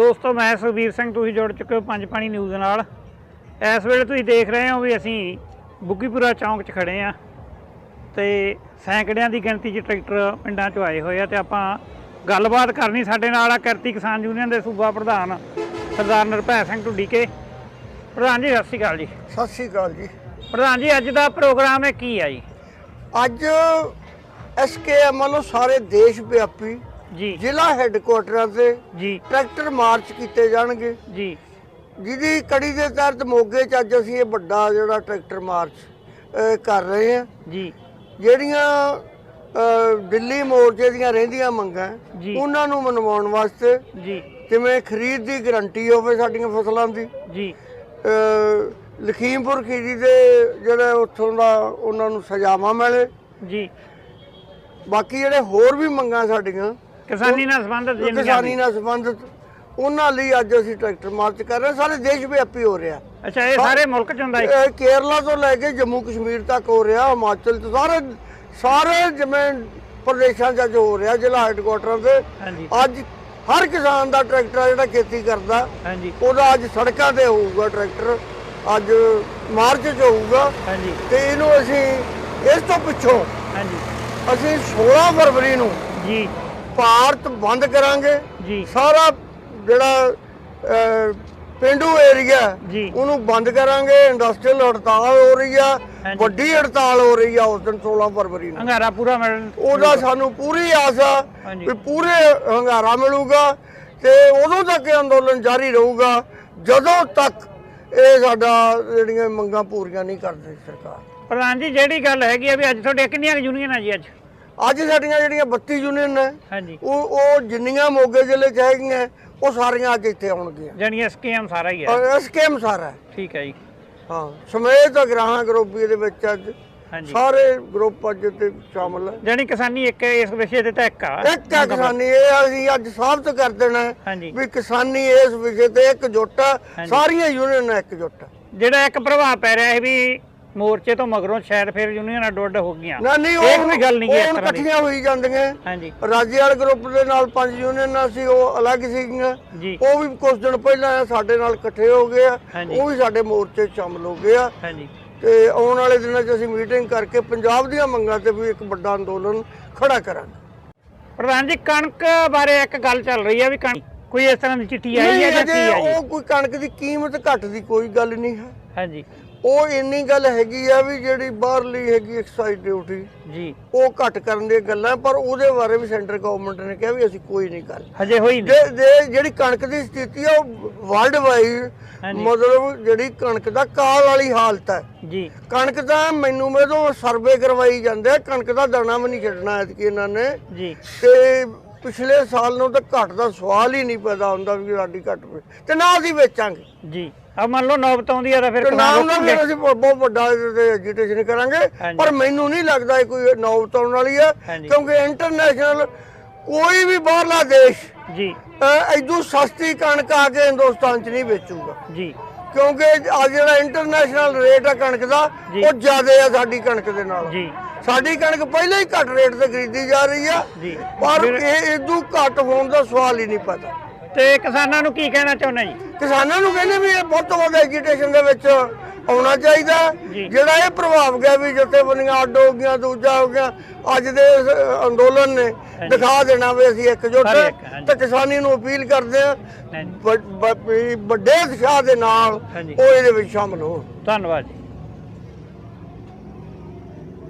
ਦੋਸਤੋ ਮੈਂ ਸੁਖਬੀਰ ਸਿੰਘ ਤੁਸੀਂ ਜੁੜ ਚੁੱਕੇ ਹੋ ਪੰਜ ਪਾਣੀ ਨਿਊਜ਼ ਨਾਲ। ਇਸ ਵੇਲੇ ਤੁਸੀਂ ਦੇਖ ਰਹੇ ਹੋ ਵੀ ਅਸੀਂ ਬੁੱਗੀਪੁਰਾ ਚੌਂਕ 'ਚ ਖੜੇ ਆ ਤੇ ਸੈਂਕੜਿਆਂ ਦੀ ਗਿਣਤੀ 'ਚ ਟਰੈਕਟਰ ਪਿੰਡਾਂ 'ਚੋਂ ਆਏ ਹੋਏ ਆ ਤੇ ਆਪਾਂ ਗੱਲਬਾਤ ਕਰਨੀ ਸਾਡੇ ਨਾਲ ਆ ਕਿਰਤੀ ਕਿਸਾਨ ਯੂਨੀਅਨ ਦੇ ਸੂਬਾ ਪ੍ਰਧਾਨ ਸਰਦਾਰ ਨਿਰਭੈ ਸਿੰਘ ਢੁੱਡੀਕੇ ਪ੍ਰਧਾਨ ਜੀ ਸਤਿ ਸ਼੍ਰੀ ਅਕਾਲ ਜੀ। ਸਤਿ ਸ੍ਰੀ ਅਕਾਲ ਜੀ। ਪ੍ਰਧਾਨ ਜੀ ਅੱਜ ਦਾ ਪ੍ਰੋਗਰਾਮ ਹੈ ਕੀ ਆ ਜੀ? ਅੱਜ ਐਸਕੇਐਮ ਵੱਲੋਂ ਸਾਰੇ ਦੇਸ਼ ਵਿਆਪੀ ਜੀ। ਜ਼ਿਲ੍ਹਾ ਹੈੱਡਕੁਆਟਰਾਂ ਤੇ ਜੀ। ਟਰੈਕਟਰ ਮਾਰਚ ਕੀਤੇ ਜਾਣਗੇ। ਜੀ। ਜਿਹਦੀ ਕੜੀ ਦੇ ਤਹਿਤ ਮੋਗੇ 'ਚ ਅੱਜ ਅਸੀਂ ਇਹ ਵੱਡਾ ਜਿਹੜਾ ਟਰੈਕਟਰ ਮਾਰਚ ਕਰ ਰਹੇ ਹਾਂ। ਜੀ। ਜਿਹੜੀਆਂ ਦਿੱਲੀ ਮੋਰਚੇ ਦੀਆਂ ਰਹਿੰਦੀਆਂ ਮੰਗਾਂ। ਉਹਨਾਂ ਨੂੰ ਮਨਵਾਉਣ ਵਾਸਤੇ ਜੀ। ਜਿਵੇਂ ਖਰੀਦ ਦੀ ਗਰੰਟੀ ਹੋਵੇ ਸਾਡੀਆਂ ਫਸਲਾਂ ਦੀ? ਜੀ। ਲਖੀਮਪੁਰ ਖੀਰੀ ਦੇ ਜਿਹੜੇ ਉੱਥੋਂ ਦਾ ਉਹਨਾਂ ਨੂੰ ਸਜ਼ਾਵਾਂ ਮਿਲੇ। ਜੀ। ਬਾਕੀ ਜਿਹੜੇ ਹੋਰ ਵੀ ਮੰਗਾਂ ਸਾਡੀਆਂ ਕਿਸਾਨੀ ਨਾਲ ਸੰਬੰਧਿਤ ਜਿੰਨੀਆਂ ਕਿਸਾਨੀ। ਨਾਲ ਸੰਬੰਧਿਤ। ਉਹਨਾਂ ਲਈ ਅੱਜ ਅਸੀਂ ਟਰੈਕਟਰ ਮਾਰਚ ਕਰ ਰਹੇ। ਸਾਰੇ ਦੇਸ਼ ਵਿਆਪੀ ਹੋ ਰਿਹਾ। ਅੱਛਾ ਇਹ ਸਾਰੇ ਮੁਲਕ 'ਚ ਹੁੰਦਾ ਇਹ ਕੇਰਲਾ ਤੋਂ ਲੈ ਕੇ ਜੰਮੂ ਕਸ਼ਮੀਰ ਤੱਕ ਹੋ ਰਿਹਾ ਹਿਮਾਚਲ ਤੋਂ ਸਾਰੇ ਸਾਰੇ ਜਿਵੇਂ ਪ੍ਰਦੇਸ਼ਾਂ 'ਚ ਹੋ ਰਿਹਾ ਜ਼ਿਲ੍ਹਾ ਹੈੱਡਕੁਆਟਰਾਂ ਤੇ। ਅੱਜ ਹਰ ਕਿਸਾਨ ਦਾ ਟਰੈਕਟਰ ਜਿਹੜਾ ਖੇਤੀ ਕਰਦਾ। ਉਹਦਾ ਅੱਜ ਸੜਕਾਂ ਤੇ ਹੋਊਗਾ ਟਰੈਕਟਰ। ਅੱਜ ਮਾਰਚ 'ਚ ਹੋਊਗਾ। ਤੇ ਇਹਨੂੰ ਅਸੀਂ ਇਸ ਤੋਂ ਪਿੱਛੋਂ ਅਸੀਂ 16 ਫਰਵਰੀ ਨੂੰ ਜੀ। ਭਾਰਤ ਬੰਦ ਕਰਾਂਗੇ। ਜੀ। ਸਾਰਾ ਜਿਹੜਾ ਪਿੰਡੂ ਏਰੀਆ ਜੀ। ਉਹਨੂੰ ਬੰਦ ਕਰਾਂਗੇ। ਇੰਡਸਟਰੀਅਲ ਹੜਤਾਲ ਹੋ ਰਹੀ ਆ। ਵੱਡੀ ਹੜਤਾਲ ਹੋ ਰਹੀ ਆ ਉਸ ਦਿਨ 16 ਫਰਵਰੀ ਨੂੰ। ਹੰਗਾਰਾ ਪੂਰਾ ਮਿਲਣ ਉਹਦਾ ਸਾਨੂੰ ਪੂਰੀ ਆਸ ਆ। ਵੀ ਪੂਰੇ ਹੰਗਾਰਾ ਮਿਲੂਗਾ ਤੇ ਉਦੋਂ ਤੱਕ ਇਹ ਅੰਦੋਲਨ ਜਾਰੀ ਰਹੂਗਾ। ਜਦੋਂ ਤੱਕ ਇਹ ਸਾਡਾ ਜਿਹੜੀਆਂ ਮੰਗਾਂ ਪੂਰੀਆਂ ਨਹੀਂ ਕਰਦੀ ਸਰਕਾਰ। ਪ੍ਰਧਾਨ ਜੀ ਜਿਹੜੀ ਗੱਲ ਹੈਗੀ ਆ ਵੀ ਅੱਜ ਤੁਹਾਡੇ ਕਿੰਨੀਆਂ ਯੂਨੀਅਨ ਜੀ ਅੱਜ? ਅੱਜ ਸਾਡੀਆਂ ਜਿਹੜੀਆਂ 32 ਯੂਨੀਅਨ ਨੇ ਉਹ ਉਹ ਜਿੰਨੀਆਂ ਮੋਗੇ ਜ਼ਿਲ੍ਹੇ 'ਚ ਹੈਗੀਆਂ ਉਹ ਸਾਰੀਆਂ ਅੱਜ ਇੱਥੇ ਆਉਣਗੀਆਂ। ਜਾਨੀ ਸਕੀਮ ਸਾਰਾ ਹੀ ਹੈ। ਸਕੀਮ ਸਾਰਾ। ਠੀਕ ਹੈ ਜੀ। ਹਾਂ ਸਮੇਤ ਗ੍ਰਾਹਾਂ ਗਰੁੱਪ ਵੀ ਇਹਦੇ ਵਿੱਚ ਅੱਜ ਸਾਰੇ ਗਰੁੱਪ ਅੱਜ ਤੇ ਸ਼ਾਮਲ ਹੈ। ਜਾਨੀ ਕਿਸਾਨੀ ਇੱਕ ਇਸ ਵਿਸ਼ੇ ਤੇ ਤਾਂ ਇੱਕ ਆ। ਇੱਕ ਹੈ ਕਿਸਾਨੀ ਇਹ ਅਸੀਂ ਅੱਜ ਸਾਬਤ ਕਰ ਦੇਣਾ ਵੀ ਕਿਸਾਨੀ ਇਸ ਵਿਸ਼ੇ ਤੇ ਇਕਜੁੱਟ ਹੈ। ਹਾਂਜੀ। ਸਾਰੀਆਂ ਯੂਨੀਅਨਾਂ ਇਕਜੁੱਟ ਹੈ। ਜਿਹੜਾ ਇੱਕ ਪ੍ਰਭਾਵ ਪੈ ਰਿਹਾ ਹੈ ਵੀ ਮੋਰਚੇ ਤੋਂ ਮਗਰੋਂ ਸ਼ਾਇਦ ਫਿਰ ਯੂਨੀਅਨ ਅੱਡ ਹੋ ਗਈਆਂ। ਨਾ ਨਹੀਂ ਇਹ ਉਹ ਕੋਈ ਗੱਲ ਨਹੀਂ ਉਹ ਇਸ ਹੁਣ ਤਰ੍ਹਾਂ ਦੀ। ਇਕੱਠੀਆਂ ਹੋਈ ਜਾਂਦੀਆਂ। ਹਾਂਜੀ। ਰਾਜੇਵਾਲ ਗਰੁੱਪ ਦੇ ਨਾਲ ਪੰਜ ਯੂਨੀਅਨਾਂ ਸੀ ਉਹ ਅਲੱਗ ਸੀਗੀਆਂ। ਜੀ। ਉਹ ਵੀ ਕੁਝ ਦਿਨ ਪਹਿਲਾਂ ਸਾਡੇ ਨਾਲ ਇਕੱਠੇ ਹੋ ਗਏ ਆ। ਹਾਂਜੀ। ਉਹ ਵੀ ਸਾਡੇ ਮੋਰਚੇ 'ਚ ਸ਼ਾਮਲ ਹੋ ਗਏ ਆ। ਹਾਂਜੀ। ਤੇ ਆਉਣ ਵਾਲੇ ਦਿਨਾਂ 'ਚ ਅਸੀਂ ਮੀਟਿੰਗ ਕਰਕੇ ਪੰਜਾਬ ਦੀਆਂ ਮੰਗਾਂ ਤੇ ਵੀ ਇੱਕ ਵੱਡਾ ਅੰਦੋਲਨ ਖੜਾ ਕਰਾਂਗੇ। ਪ੍ਰਧਾਨ ਜੀ ਕਣਕ ਬਾਰੇ ਇੱਕ ਗੱਲ ਚੱਲ ਰਹੀ ਹੈ ਵੀ ਕਣਕ ਕੋਈ ਇਸ ਤਰ੍ਹਾਂ ਦੀ ਚਿੱਠੀ ਆਈ ਨਹੀਂ ਹੈ ਜਾਂ ਕੀ ਅਜੇ ਆਈ ਉਹ ਕੋਈ ਕਣਕ ਦੀ ਕੀਮਤ ਘੱਟ ਦੀ ਕੋਈ ਗੱਲ ਨਹੀਂ ਹੈ। ਹਾਂਜੀ। ਉਹ ਇੰਨੀ ਗੱਲ ਹੈਗੀ ਆ ਵੀ ਜਿਹੜੀ ਬਾਹਰਲੀ ਹੈਗੀ ਐਕਸਾਈਜ਼ ਡਿਊਟੀ ਜੀ। ਉਹ ਘੱਟ ਕਰਨ ਦੀਆਂ ਗੱਲਾਂ ਪਰ ਉਹਦੇ ਬਾਰੇ ਵੀ ਸੈਂਟਰ ਗਵਰਨਮੈਂਟ ਨੇ ਕਿਹਾ ਵੀ ਅਸੀਂ ਕੋਈ ਨਹੀਂ ਕਰ ਹਜੇ ਹੋਈ ਨਹੀਂ। ਜੇ ਜਿਹੜੀ ਕਣਕ ਦੀ ਸਥਿਤੀ ਆ ਉਹ ਵਰਲਡ ਵਾਈਡ। ਮਤਲਬ ਜਿਹੜੀ ਕਣਕ ਦਾ ਕਾਲ ਵਾਲੀ ਹਾਲਤ ਹੈ ਜੀ। ਕਣਕ ਦਾ ਮੈਨੂੰ ਮੇਦੋਂ ਸਰਵੇ ਕਰਵਾਈ ਜਾਂਦੇ ਆ, ਕਣਕ ਦਾ ਦਾਣਾ ਵੀ ਨਹੀਂ ਛੱਡਣਾ ਐਤਕੀ ਇਹਨਾਂ ਨੇ। ਜੀ। ਤੇ ਪਿਛਲੇ ਸਾਲ ਨੂੰ ਤਾਂ ਘਟ ਦਾ ਸਵਾਲ ਹੀ ਨਹੀਂ ਪੈਦਾ ਹੁੰਦਾ ਵੀ ਸਾਡੀ ਘਟ ਤੇ ਨਾ ਅਸੀਂ ਵੇਚਾਂਗੇ। ਜੀ। ਆ ਮੰਨ ਲਓ ਨੌਬਤ ਆਉਂਦੀ ਆ ਤਾਂ ਫਿਰ ਨਾਮ ਨਾਲ ਅਸੀਂ ਬਹੁਤ ਬਹੁਤ ਵੱਡਾ ਐਜੀਟੇਸ਼ਨ ਕਰਾਂਗੇ। ਪਰ ਮੈਨੂੰ ਨਹੀਂ ਲੱਗਦਾ ਇਹ ਕੋਈ ਨੌਬਤ ਆਉਣ ਵਾਲੀ ਹੈ। ਕਿਉਂਕਿ ਇੰਟਰਨੈਸ਼ਨਲ ਕੋਈ ਵੀ ਬਾਹਰਲਾ ਦੇਸ਼ ਜੀ। ਐਦੂ ਸਸਤੀ ਕਣਕ ਆ ਕੇ ਹਿੰਦੁਸਤਾਨ 'ਚ ਨਹੀਂ ਵੇਚੂਗਾ। ਜੀ। ਕਿਉਂਕਿ ਆ ਜਿਹੜਾ ਇੰਟਰਨੈਸ਼ਨਲ ਰੇਟ ਆ ਕਣਕ ਦਾ। ਉਹ ਜ਼ਿਆਦਾ ਆ ਸਾਡੀ ਕਣਕ ਦੇ ਨਾਲ। ਜੀ। ਸਾਡੀ ਕਣਕ ਪਹਿਲਾਂ ਹੀ ਘੱਟ ਰੇਟ ਤੇ ਖਰੀਦੀ ਜਾ ਰਹੀ ਆ। ਜੀ। ਪਰ ਇਹ ਇਦੋਂ ਘੱਟ ਹੋਣ ਦਾ ਸਵਾਲ ਹੀ ਨਹੀਂ ਪਤਾ ਤੇ ਕਿਸਾਨਾਂ ਨੂੰ ਕੀ ਕਹਿਣਾ ਚਾਹੁੰਦੇ ਜੀ ਕਿਸਾਨਾਂ ਨੂੰ ਕਹਿੰਦੇ ਵੀ ਇਹ ਬਹੁਤ ਤੋਂ ਵੱਧ ਐਜੀਟੇਸ਼ਨ ਦੇ ਵਿੱਚ ਆਉਣਾ ਚਾਹੀਦਾ। ਜਿਹੜਾ ਇਹ ਪ੍ਰਭਾਵ ਗਿਆ ਵੀ ਜਥੇਬੰਦੀਆਂ ਅੱਡ ਹੋ ਗਈਆਂ ਦੂਜਾ ਹੋ ਗਿਆ ਅੱਜ ਦੇ ਇਸ ਅੰਦੋਲਨ ਨੇ ਦਿਖਾ ਦੇਣਾ ਵੀ ਅਸੀਂ ਇਕਜੁੱਟ ਹਾਂ ਇੱਕ, ਹਾਂਜੀ। ਤੇ ਕਿਸਾਨੀ ਨੂੰ ਅਪੀਲ ਕਰਦੇ ਆ। ਵੱਡੇ ਉਤਸ਼ਾਹ ਦੇ ਨਾਲ। ਉਹ ਇਹਦੇ ਵਿੱਚ ਸ਼ਾਮਲ ਹੋਣ ਧੰਨਵਾਦ ਜੀ